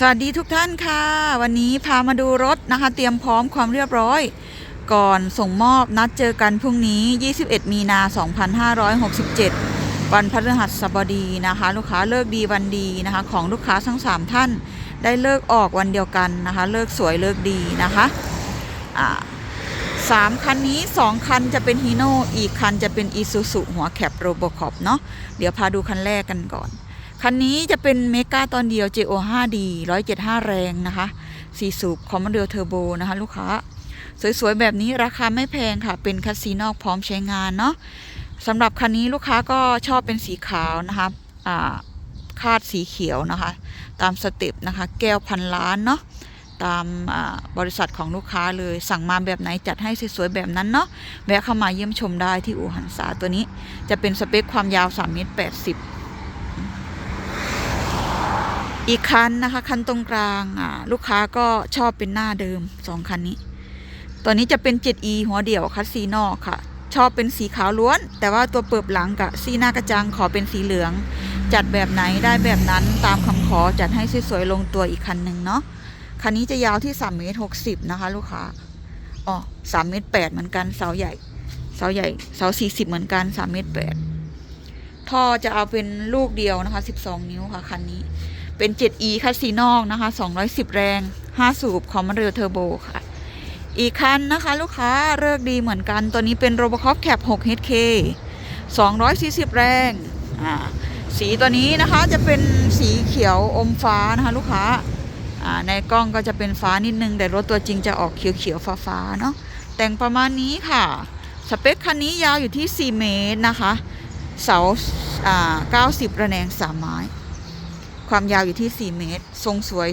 สวัสดีทุกท่านค่ะ วันนี้พามาดูรถนะคะ เตรียมพร้อมความเรียบร้อย ก่อนส่งมอบนัดเจอกันพรุ่งนี้ 21 มีนา 2567 วันพฤหัสบดีนะคะ ลูกค้าเลิกดีวันดีนะคะ ของลูกค้าทั้ง 3 ท่าน ได้เลิกออกวันเดียวกันนะคะ เลิกสวยเลิกดีนะคะสามคันนี้ 2 คันจะเป็นฮีโน่อีกคันจะเป็นอีซูซุหัวแคปโรบคอปเนาะเดี๋ยวพาดูคันแรกกันก่อน คันนี้จะเป็นเมกาตอนเดียว JO 5D 175 แรงนะคะ4สูบคอมมานเดลเทอร์โบนะคะ ลูกค้า สวยๆ แบบนี้ราคาไม่แพงค่ะ เป็นคัสซีนอกพร้อมใช้งานเนาะสำหรับคันนี้ลูกค้าก็ชอบเป็นสีขาวนะคะคาดสีเขียวนะคะ ตามสเต็ปนะคะ แก้วพันล้านเนาะตามบริษัทของลูกค้าเลยสั่งมาแบบไหนจัดให้สวยๆแบบนั้นเนาะแวะเข้ามาเยี่ยมชมได้ที่อู่หันษาตัวนี้ จะเป็นสเปคความยาว3เมตร80 อีกคันนะคะ คันตรงกลางอ่าลูกค้าก็ชอบเป็นหน้าเดิมสองคันนี้ ตัวนี้จะเป็น 7e หัวเดี่ยวคัสซีนอกค่ะ ชอบเป็นสีขาวล้วน แต่ว่าตัวเปิบหลังกับซีหน้ากระจังขอเป็นสีเหลือง จัดแบบไหนได้แบบนั้นตามคำขอจัดให้สวยๆลงตัวอีกคันหนึ่งเนาะคันนี้จะยาวที่3เมตร60นะคะ ลูกค้าอ๋อ3เมตร8เหมือนกันเสาใหญ่เสาใหญ่เสา40เหมือนกัน3เมตร8ท่อจะเอาเป็นลูกเดียวนะคะ12นิ้วค่ะคันนี้ เป็น 7e คัสซีนอกนะคะ 210 แรง 5 สูบคอมมานเดลเทอร์โบค่ะ อีกคันนะคะลูกค้าเลิกดีเหมือนกัน ตัวนี้เป็น Robocop Cap 6 HK 240 แรง อ่า สีตัวนี้นะคะจะเป็นสีเขียวอมฟ้านะคะลูกค้า อ่า ในกล้องก็จะเป็นฟ้านิดนึง แต่รถตัวจริงจะออกเขียวๆฟ้าๆเนาะ แต่งประมาณนี้ค่ะ สเปคคันนี้ยาวอยู่ที่ 4 เมตรนะคะ เสา อ่า 90 ระแนง 3 ไม้ ความยาวอยู่ที่ 4 เมตร ทรงสวย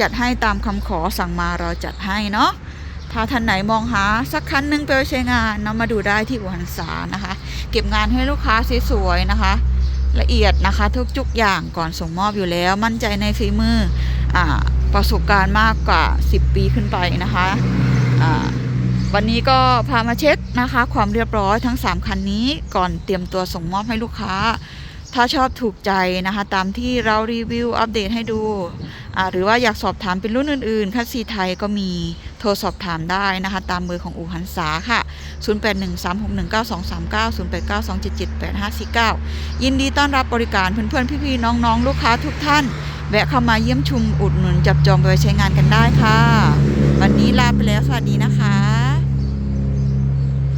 จัดให้ตามคำขอสั่งมาเราจัดให้เนาะถ้าท่านไหนมองหาสักคันหนึงไปใช้งานนำมาดูได้ที่อุหันษานะคะ เก็บงานให้ลูกค้าสวยๆนะคะ ละเอียดนะคะทุกจุกอย่างก่อนส่งมอบอยู่แล้ว มั่นใจในฝีมืออประสบการณ์มากกว่า 10 ปีขึ้นไปนะคะวันนี้ก็พามาเช็คนะคะ ความเรียบร้อยทั้ง 3 คันนี้ก่อนเตรียมตัวส่งมอบให้ลูกค้า ถ้าชอบถูกใจนะคะ ตามที่เรารีวิวอัปเดตให้ดู หรือว่าอยากสอบถามเป็นรุ่นอื่นๆ คัสซีไทยก็มีโทรสอบถามได้นะคะ ตามเบอร์ของอู่หันษาค่ะ 0813619239 0897788549 ยินดีต้อนรับบริการเพื่อนๆ พี่ๆ น้องๆ ลูกค้าทุกท่าน แวะเข้ามาเยี่ยมชมอุดหนุนจับจองไปใช้งานกันได้ค่ะ วันนี้ลาไปแล้วสวัสดีนะคะ